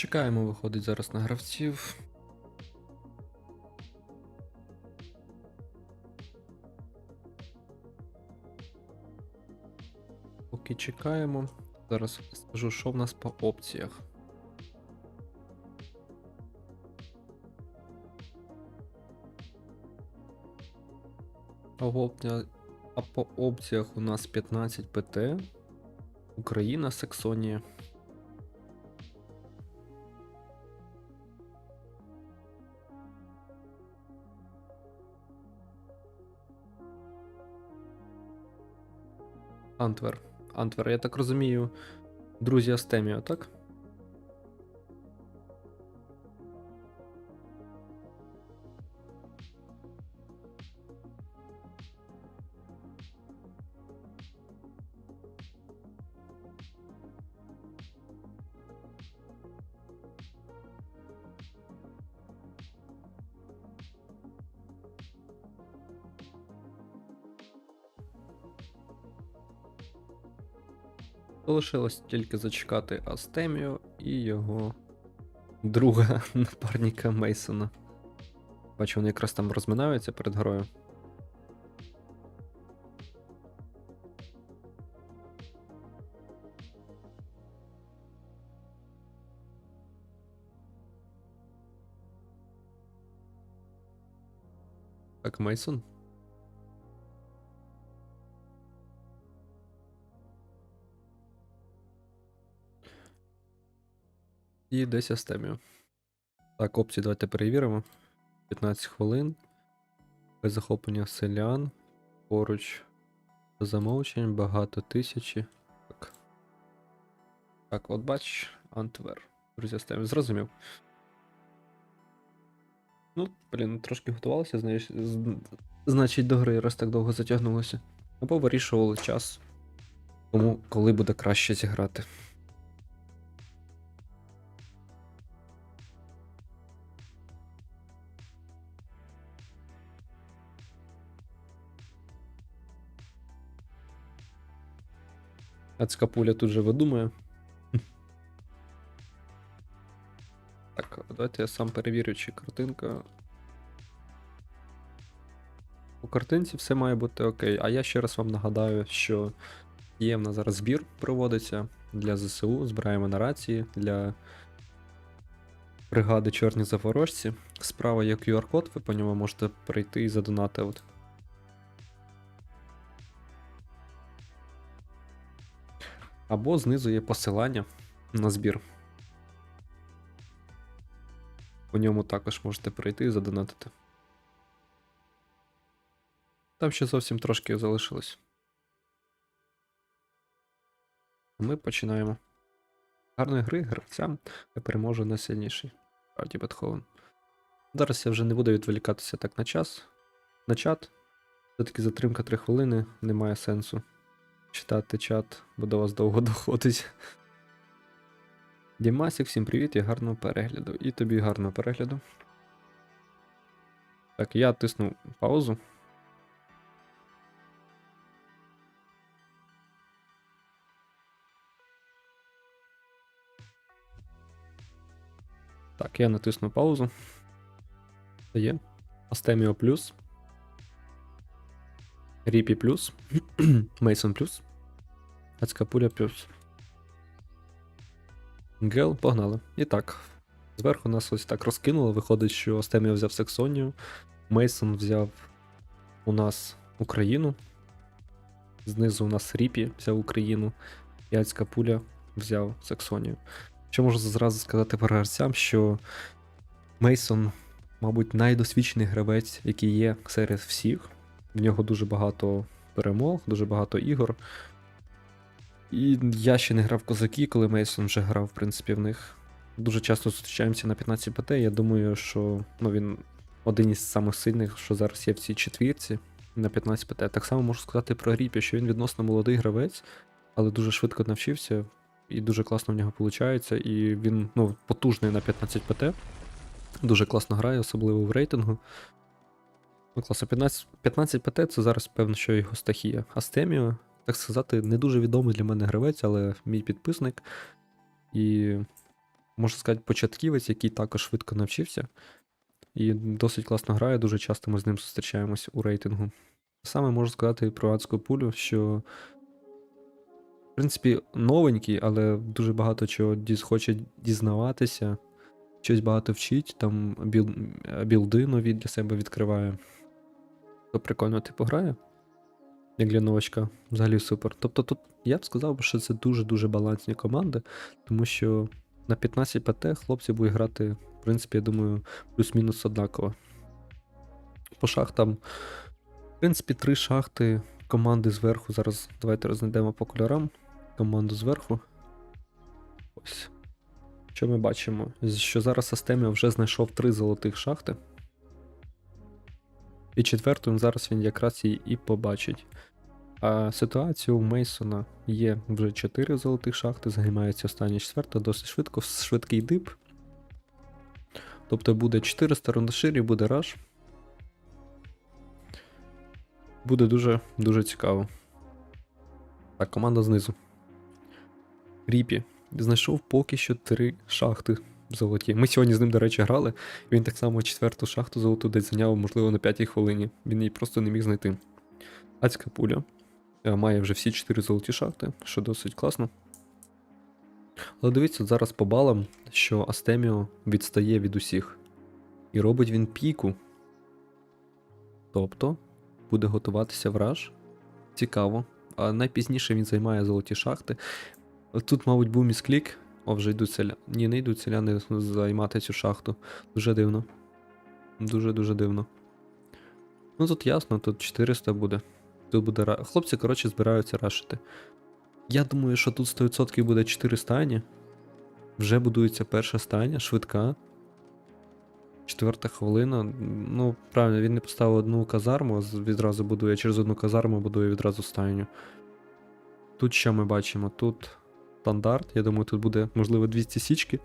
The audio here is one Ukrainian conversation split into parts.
Чекаємо, виходить зараз на гравців. Поки чекаємо. Зараз скажу, що в нас по опціях. А по опціях у нас 15 ПТ. Україна, Саксонія. Антвер. Антвер, я так розумію, друзі Астеміо, так? Залишилось тільки зачекати Астеміо і його друга напарника Мейсона. Бачу, вони якраз там розминаються перед грою. Так, Мейсон. І десь Астеміо. Так, опції давайте перевіримо. 15 хвилин. Без захоплення селян. Поруч замовчень, багато тисячі. Так. Так, от бач, Антвер. Друзі, Астеміо. Зрозумів. Ну, блін, трошки готувалися, знаєш, значить, до гри, раз так довго затягнулося. Або вирішували час. Тому коли буде краще зіграти. Ацкапуля тут же видумує. Так, давайте я сам перевірю, чи картинка. У картинці все має бути окей. А я ще раз вам нагадаю, що є в нас зараз збір проводиться для ЗСУ. Збираємо на рації для бригади Чорні Запорожці. Справа є QR-код, ви по ньому можете прийти і задонатити. Або знизу є посилання на збір. По ньому також можете прийти і задонатити. Там ще зовсім трошки залишилось. Ми починаємо. Гарної гри гравцям я переможу найсильніший. Правді Бетховен. Зараз я вже не буду відволікатися так на час. На чат. Все-таки затримка 3 хвилини, немає сенсу читати чат, бо до вас довго доходить. Дімасік, всім привіт і гарного перегляду. І тобі гарного перегляду. Так, я тисну паузу. Так, я натисну паузу. Це є. Астеміо плюс. Ріпі плюс. Мейсон плюс. Ацкапуля плюс. Гел, погнали. І так. Зверху нас ось так розкинуло. Виходить, що Астеміо взяв Саксонію. Мейсон взяв у нас Україну. Знизу у нас Ріпі взяв Україну. І Ацкапуля взяв Саксонію. Що можу зразу сказати по гравцям, що Мейсон, мабуть, найдосвідчений гравець, який є серед всіх. В нього дуже багато перемог, дуже багато ігор. І я ще не грав козаки, коли Мейсон вже грав, в принципі, в них. Дуже часто зустрічаємося на 15 ПТ. Я думаю, що ну, він один із самих сильних, що зараз є в цій четвірці на 15 ПТ. Так само можу сказати про Ріпі, що він відносно молодий гравець, але дуже швидко навчився, і дуже класно в нього виходить. І він ну, потужний на 15 ПТ. Дуже класно грає, особливо в рейтингу. Ну, класно, 15, 15 ПТ це зараз, певно, що його стахія. Астеміо, так сказати, не дуже відомий для мене гравець, але мій підписник. І можна сказати, початківець, який також швидко навчився. І досить класно грає, дуже часто ми з ним зустрічаємось у рейтингу. Саме можу сказати про адську пулю, що, в принципі, новенький, але дуже багато чого діз- хоче дізнаватися, щось багато вчить, там біл, білди нові для себе відкриває. То прикольно типу грає. Як для новачка, взагалі супер. Тобто тут я б сказав, що це дуже-дуже балансні команди, тому що на 15 ПТ хлопці будуть грати, в принципі, я думаю, плюс-мінус однаково. По шахтам, в принципі, три шахти команди зверху. Зараз давайте рознайдемо по кольорам. Команду зверху. Ось. Що ми бачимо? Що зараз Астемія вже знайшов три золотих шахти. І четверту зараз він якраз її і побачить. А ситуація у Мейсона є вже 4 золотих шахти, займається остання четверта, досить швидко, швидкий дип. Тобто буде 400 рундаширів, буде раш. Буде дуже дуже цікаво. Так, команда знизу. Ріпі. Знайшов поки що 3 шахти золоті. Ми сьогодні з ним, до речі, грали. Він так само четверту шахту золоту десь зайняв, можливо, на п'ятій хвилині. Він її просто не міг знайти. Ацька пуля. Е, Має вже всі 4 золоті шахти, що досить класно. Але дивіться зараз по балам, що Астеміо відстає від усіх. І робить він піку. Тобто буде готуватися враж. Цікаво. А найпізніше він займає золоті шахти. Тут, мабуть, був місклік. О, вже йдуть селяни. Ні, не йдуть селяни займати цю шахту. Дуже дивно. Дуже-дуже дивно. Ну тут ясно, тут 400 буде. Тут буде ра... Хлопці, коротше, збираються рашити. Я думаю, що тут 100% буде 4 стайні. Вже будується перша стайня, швидка. Четверта хвилина. Ну, правильно, він не поставив одну казарму, відразу будує через одну казарму, будує відразу стайню. Тут що ми бачимо? Тут стандарт. Я думаю, тут буде, можливо, 200 січки.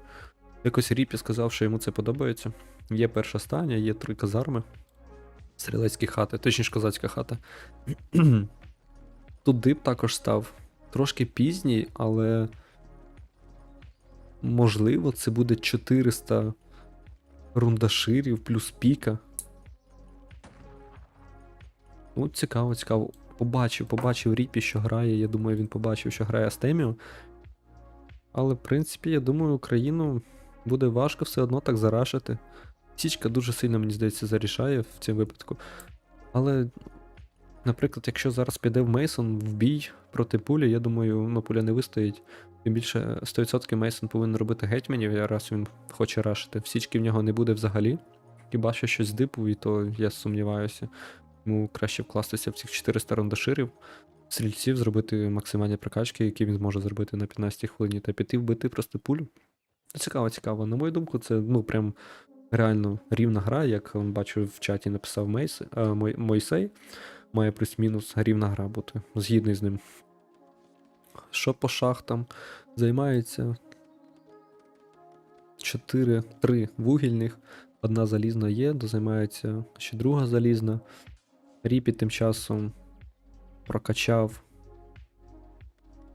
Якось Ріпі сказав, що йому це подобається. Є перша стайня, є три казарми. Стрілецькі хати, точніше козацька хата. Тут дип також став. Трошки пізній, але. Можливо, це буде 400 рундаширів плюс піка. Ну, цікаво, цікаво. Побачив, побачив Ріпі, що грає. Я думаю, він побачив, що грає Астеміо. Але, в принципі, я думаю, Україну буде важко все одно так зарашити. Січка дуже сильно, мені здається, зарішає в цьому випадку. Але, наприклад, якщо зараз піде в Мейсон в бій проти пулі, я думаю, ну, пуля не вистоїть. Тим більше 100% Мейсон повинен робити гетьманів, раз він хоче рашити. В січки в нього не буде взагалі. Хіба що щось дипу, і то я сумніваюся. Йому краще вкластися в цих 400 рундаширів, стрільців, зробити максимальні прокачки, які він зможе зробити на 15 хвилині, та піти вбити просто пулю. Цікаво, цікаво. На мою думку, це ну прям реально рівна гра, як он, бачу в чаті написав Мейс, е, Мой- Мойсей. Має плюс-мінус рівна гра бути. Згідний з ним. Що по шахтам? Займається 4, 3 вугільних, одна залізна є, дозаймається ще друга залізна. Ріпі тим часом прокачав.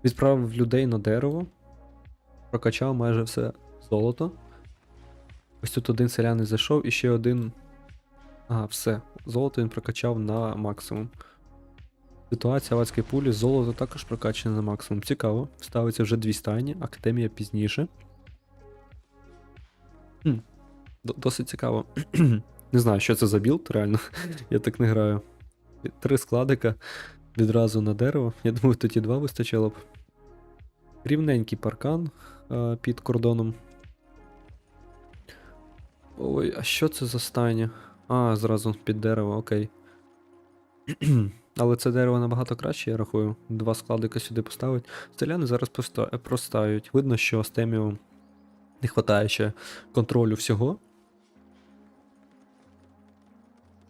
Відправив людей на дерево. Прокачав майже все золото. Ось тут один селянин зайшов і ще один. Ага, все. Золото він прокачав на максимум. Ситуація адській пулі, золото також прокачане на максимум. Цікаво. Ставиться вже дві стайні, академія пізніше. Хм. Досить цікаво. не знаю, що це за білд, реально. Я так не граю. Три складика відразу на дерево. Я думаю, тут і два вистачило б. Рівненький паркан е, під кордоном. Ой, а що це за стайня? А, зразу під дерево, окей. Але це дерево набагато краще, я рахую. Два складика сюди поставить. Селяни зараз простають. Видно, що Астеміо не вистачає ще контролю всього.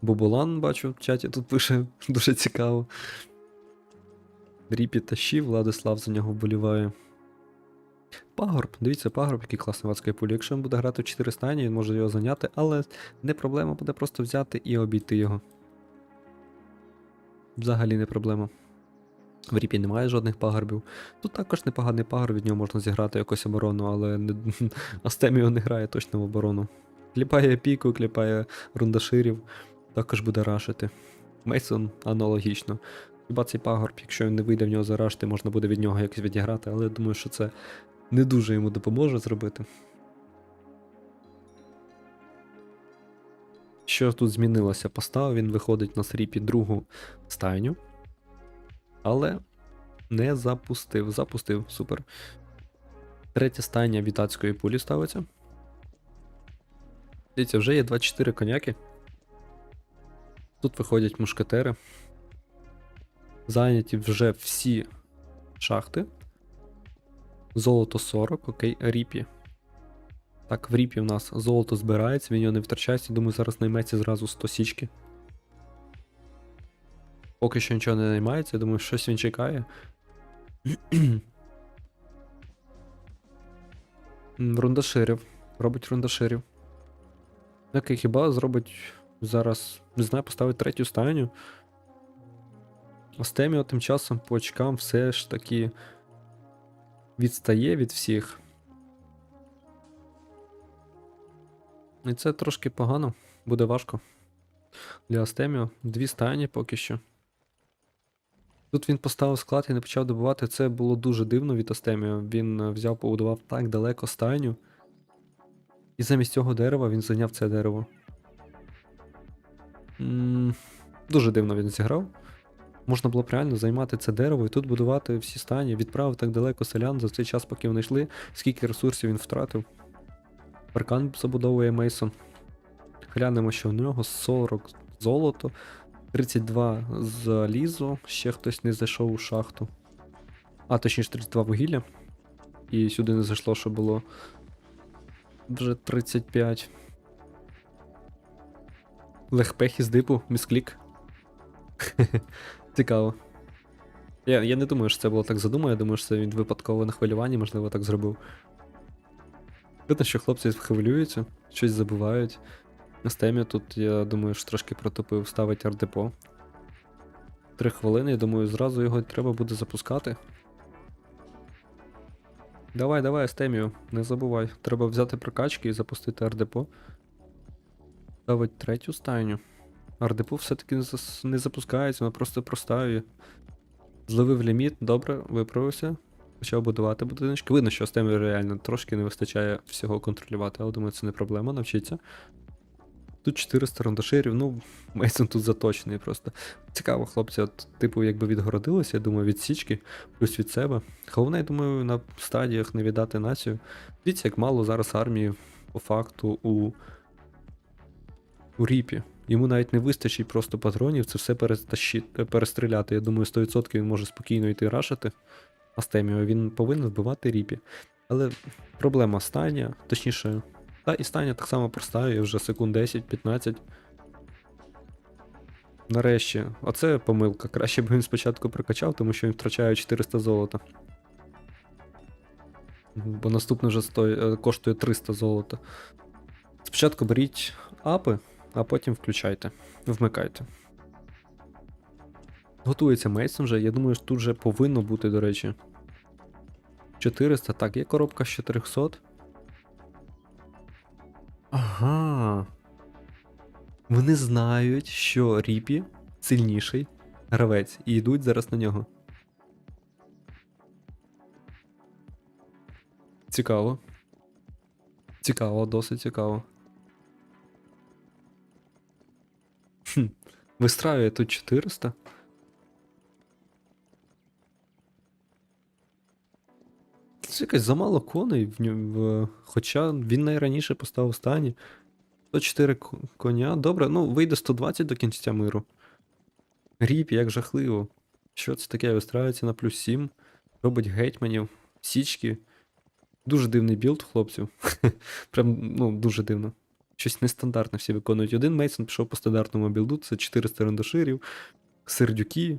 Бубулан, бачу, в чаті тут пише дуже цікаво. Ріпі тащив, Владислав за нього вболіває. Пагорб, дивіться, пагорб, який класний ватський пулі. Якщо він буде грати в 4 стані, він може його зайняти, але не проблема буде просто взяти і обійти його. Взагалі не проблема. В Ріпі немає жодних пагорбів. Тут також непоганий пагорб, від нього можна зіграти якусь оборону, але не... Астеміо не грає точно в оборону. Кліпає піку, кліпає рундаширів, також буде рашити. Мейсон аналогічно. Хіба цей пагорб, якщо він не вийде в нього зарашити, можна буде від нього якось відіграти, але я думаю, що це не дуже йому допоможе зробити. Що тут змінилося? Поставив він виходить на сріпі другу стайню. Але не запустив. Запустив, супер. Третя стайня від пулі ставиться. Дивіться, вже є 24 коняки. Тут виходять мушкетери. Зайняті вже всі шахти. Золото 40, окей, ріпі. Так, в ріпі в нас золото збирається, він його не втрачається. Думаю, зараз найметься зразу 100 січки. Поки що нічого не наймається, я думаю, щось він чекає. Рундаширів. Робить рундаширів. Окей, хіба зробить зараз, не знаю, поставить третю стайню. Астеміо тим часом по очкам все ж таки відстає від всіх. І це трошки погано, буде важко. Для Астеміо. Дві стайні поки що. Тут він поставив склад і не почав добувати. Це було дуже дивно від Астеміо. Він е, взяв, побудував так далеко стайню. І замість цього дерева він зайняв це дерево. м дуже дивно він зіграв. Можна було б реально займати це дерево і тут будувати всі стайні, відправив так далеко селян за цей час, поки вони йшли, скільки ресурсів він втратив. Паркан забудовує Мейсон. Глянемо, що в нього 40 золото, 32 залізо, ще хтось не зайшов у шахту. А, точніше, 32 вугілля. І сюди не зайшло, що було вже 35. Легпех із дипу, місклік. Цікаво. Я, я не думаю, що це було так задумано, я думаю, що це він випадково на хвилюванні, можливо, так зробив. Видно, що хлопці хвилюються, щось забувають. На стемі тут, я думаю, що трошки протопив, ставить ардепо. Три хвилини, я думаю, зразу його треба буде запускати. Давай, давай, Астемію, не забувай. Треба взяти прокачки і запустити ардепо. Ставить третю стайню. Ардепо все-таки не, запускається, вона просто простає. Зловив ліміт, добре, виправився. Почав будувати будиночки. Видно, що Астемі реально трошки не вистачає всього контролювати, але думаю, це не проблема, навчиться. Тут 400 рандаширів, ну, Мейсон тут заточений просто. Цікаво, хлопці, от, типу, якби відгородилися, я думаю, від січки, плюс від себе. Головне, я думаю, на стадіях не віддати націю. Дивіться, як мало зараз армії по факту у, у Ріпі. Йому навіть не вистачить просто патронів, це все перестріляти. Я думаю, 100% він може спокійно йти рашити. Астеміо, він повинен вбивати Ріпі. Але проблема стання, точніше, та і стання так само простає вже секунд 10-15. Нарешті, оце помилка. Краще б він спочатку прокачав, тому що він втрачає 400 золота. Бо наступне вже стой, е, коштує 300 золота. Спочатку беріть апи, а потім включайте. Вмикайте. Готується Мейсон вже. Я думаю, що тут вже повинно бути, до речі. 400. Так, є коробка з 400. Ага. Вони знають, що Ріпі сильніший гравець, і йдуть зараз на нього. Цікаво. Цікаво, досить цікаво. Хм. Вистраює тут 400. Це якось замало коней в ньому. Хоча він найраніше поставив стані. 104 коня. Добре, ну вийде 120 до кінця миру. Ріп, як жахливо. Що це таке? Вистраюється на плюс 7. Робить гетьманів, січки. Дуже дивний білд, хлопців. Прям, ну, дуже дивно. Щось нестандартне всі виконують. Один Мейсон пішов по стандартному білду, це 400 рандаширів, сердюки,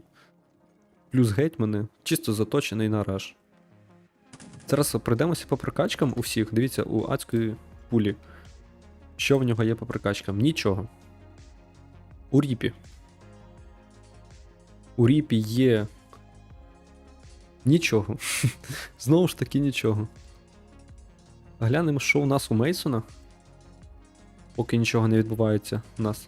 плюс гетьмани, чисто заточений на раш. Зараз пройдемося по прокачкам у всіх. Дивіться, у адської пулі. Що в нього є по прокачкам? Нічого. У Ріпі. У Ріпі є Нічого. Знову ж таки нічого. Глянемо, що у нас у Мейсона. Поки нічого не відбувається у нас.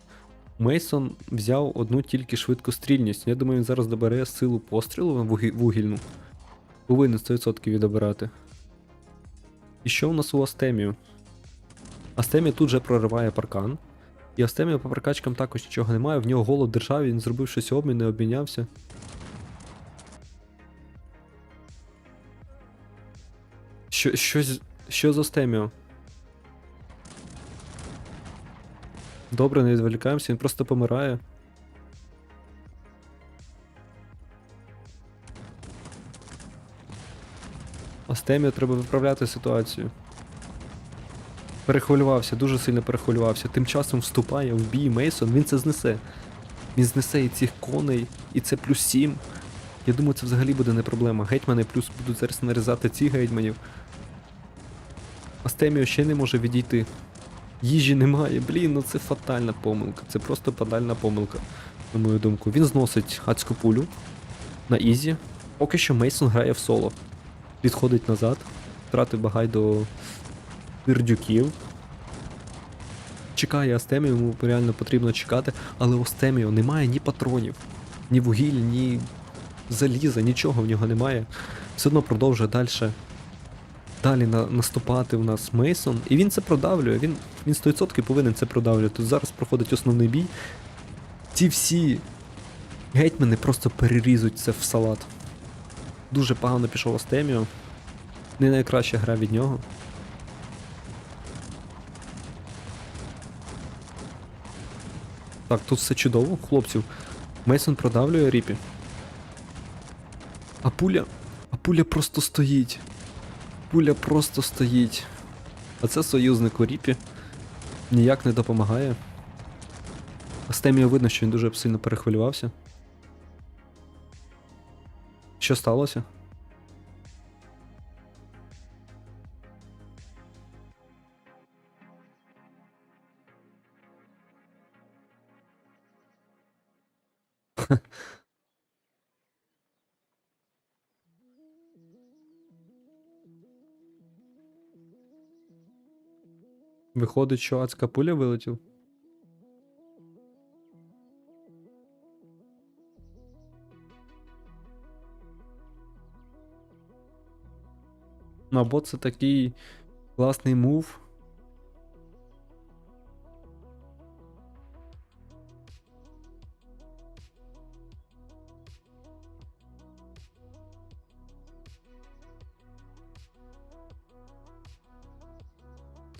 Мейсон взяв одну тільки швидкострільність. Я думаю, він зараз добере силу пострілу вугільну. Повинен 100% відобирати. І що у нас у Астемію? Астемія тут же прориває паркан. І Астемія по прокачкам також нічого немає. В нього голод державі, він зробив щось обмін, не обмінявся. Що, щось, що з Астеміо? Добре, не відволікаємося, він просто помирає. Астеміо треба виправляти ситуацію. Перехвилювався, дуже сильно перехвилювався. Тим часом вступає в бій Мейсон, він це знесе. Він знесе і цих коней, і це плюс 7. Я думаю, це взагалі буде не проблема. Гетьмани плюс будуть зараз нарізати цих гетьманів. Астеміо ще не може відійти. Їжі немає, блін, ну це фатальна помилка. Це просто фатальна помилка, на мою думку. Він зносить адську пулю на Ізі. Поки що Мейсон грає в соло. Відходить назад, втратив багай до пірдюків. Чекає Астеміо, йому реально потрібно чекати, але у немає ні патронів, ні вугілля, ні заліза, нічого в нього немає. Все одно продовжує далі. Далі на, наступати у нас Мейсон. І він це продавлює. Він, він 100% повинен це продавлювати. Тут зараз проходить основний бій. Ці всі гетьмани просто перерізуть це в салат. Дуже погано пішов Астеміо. Не найкраща гра від нього. Так, тут все чудово, хлопців. Мейсон продавлює Ріпі. А пуля. А пуля просто стоїть. Пуля просто стоїть. А це союзник у Ріпі. Ніяк не допомагає. Астеміо видно, що він дуже сильно перехвилювався. Що сталося? Виходить, що адська пуля вилетів. Ну, або це такий класний мув.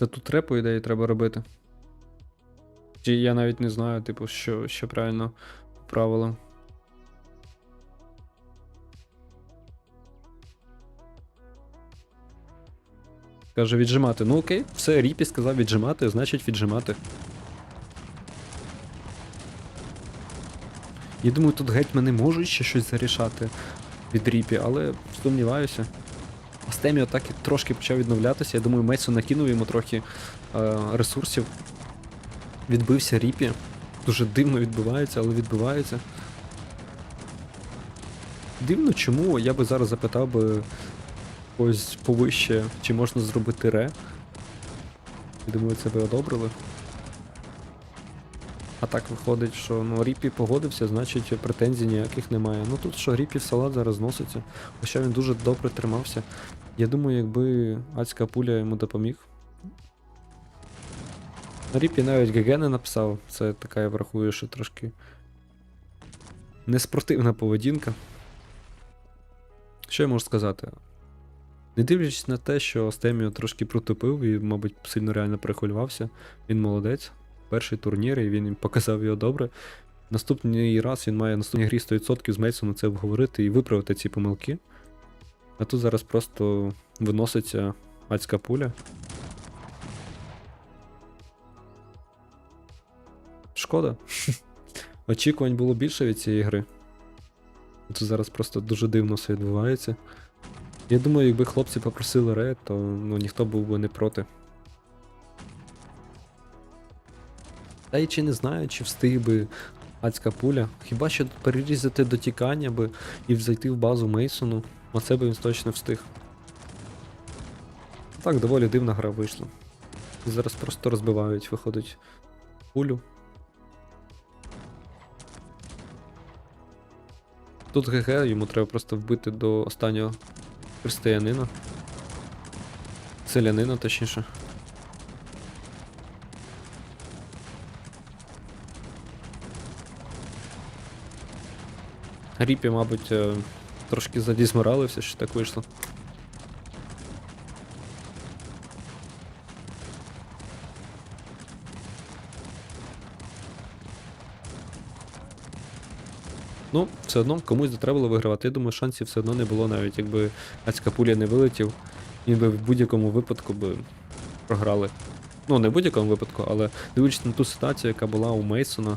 Та тут реп, по ідеї, треба робити. Чи я навіть не знаю, типу, що, що правильно правило. Каже віджимати. Ну окей, все, Ріпі сказав віджимати, значить віджимати. Я думаю, тут гетьмани можуть ще щось зарішати від Ріпі, але сумніваюся. Астеміо так і трошки почав відновлятися. Я думаю, Мейсон накинув йому трохи е, ресурсів. Відбився Ріпі. Дуже дивно відбувається, але відбувається. Дивно, чому? Я би зараз запитав би ось повище, чи можна зробити ре. Я думаю, це би одобрили. А так виходить, що ну, Ріпі погодився, значить претензій ніяких немає. Ну тут що Ріпі в салат зараз носиться, хоча він дуже добре тримався. Я думаю, якби адська пуля йому допоміг. Ріпі навіть ГГ не написав, це така я врахую, що трошки неспортивна поведінка. Що я можу сказати? Не дивлячись на те, що Астеміо трошки протупив і, мабуть, сильно реально перехвилювався, він молодець. Перший турнір, і він показав його добре. Наступний раз він має наступній грі 100% з Мейсоном це обговорити і виправити ці помилки. А тут зараз просто виноситься адська пуля. Шкода. Очікувань було більше від цієї гри. Тут зараз просто дуже дивно все відбувається. Я думаю, якби хлопці попросили ре, то ну, ніхто був би не проти. Та й чи не знаю, чи встиг би адська пуля. Хіба що перерізати дотікання би і зайти в базу Мейсону. Оце би він точно встиг. Так, доволі дивна гра вийшла. Зараз просто розбивають, виходить пулю. Тут ГГ, йому треба просто вбити до останнього християнина. Селянина, точніше. Ріпі, мабуть, е, трошки задізморалився, що так вийшло. Ну, все одно комусь треба було вигравати. Я думаю, шансів все одно не було, навіть якби Ацькапуля не вилетів, він би в будь-якому випадку би програли. Ну, не в будь-якому випадку, але дивлячись на ту ситуацію, яка була у Мейсона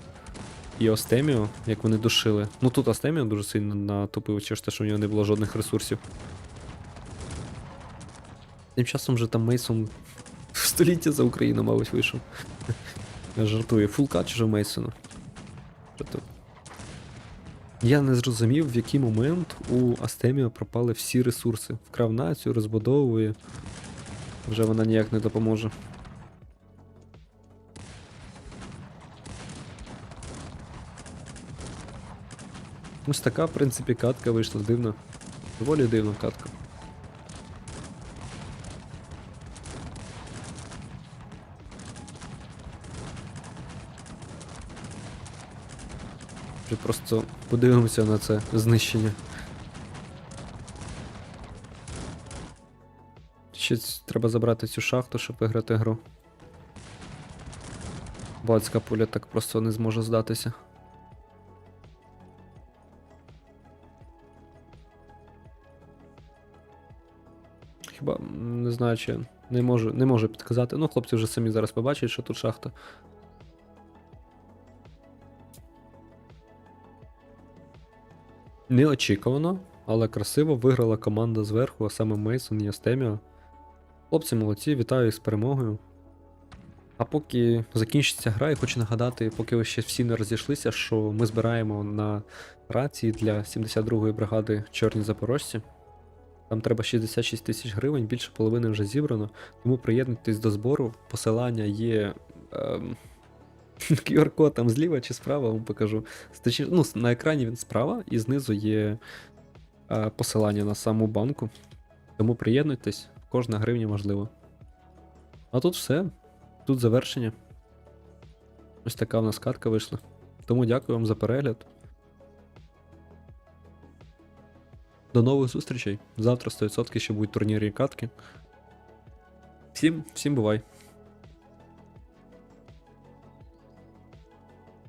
і Остеміо, як вони душили. Ну тут Остеміо дуже сильно натопив через те, що в нього не було жодних ресурсів. Тим часом вже там Мейсон в століття за Україну, мабуть, вийшов. Я жартую. Фулкач вже Мейсону. Я не зрозумів, в який момент у Астеміо пропали всі ресурси. Вкрав націю, розбудовує. Вже вона ніяк не допоможе. Ось така, в принципі, катка вийшла дивна. Доволі дивна катка. Просто подивимося на це знищення. Ще треба забрати цю шахту, щоб виграти гру. Бацька пуля так просто не зможе здатися. Не знаю, чи не можу, не можу підказати. Ну, хлопці вже самі зараз побачать, що тут шахта. Неочікувано, але красиво виграла команда зверху, а саме Мейсон і Астеміо. Хлопці молодці, вітаю їх з перемогою. А поки закінчиться гра, я хочу нагадати, поки ви ще всі не розійшлися, що ми збираємо на рації для 72-ї бригади Чорні Запорожці. Там треба 66 тисяч гривень, більше половини вже зібрано, тому приєднуйтесь до збору. Посилання є. Ем... QR-код там зліва чи справа, вам покажу. Ну, на екрані він справа, і знизу є е, посилання на саму банку. Тому приєднуйтесь, кожна гривня важлива. А тут все. Тут завершення. Ось така в нас катка вийшла. Тому дякую вам за перегляд. До нових зустрічей. Завтра 100% ще будуть турнірні катки. Всім, всім бувай!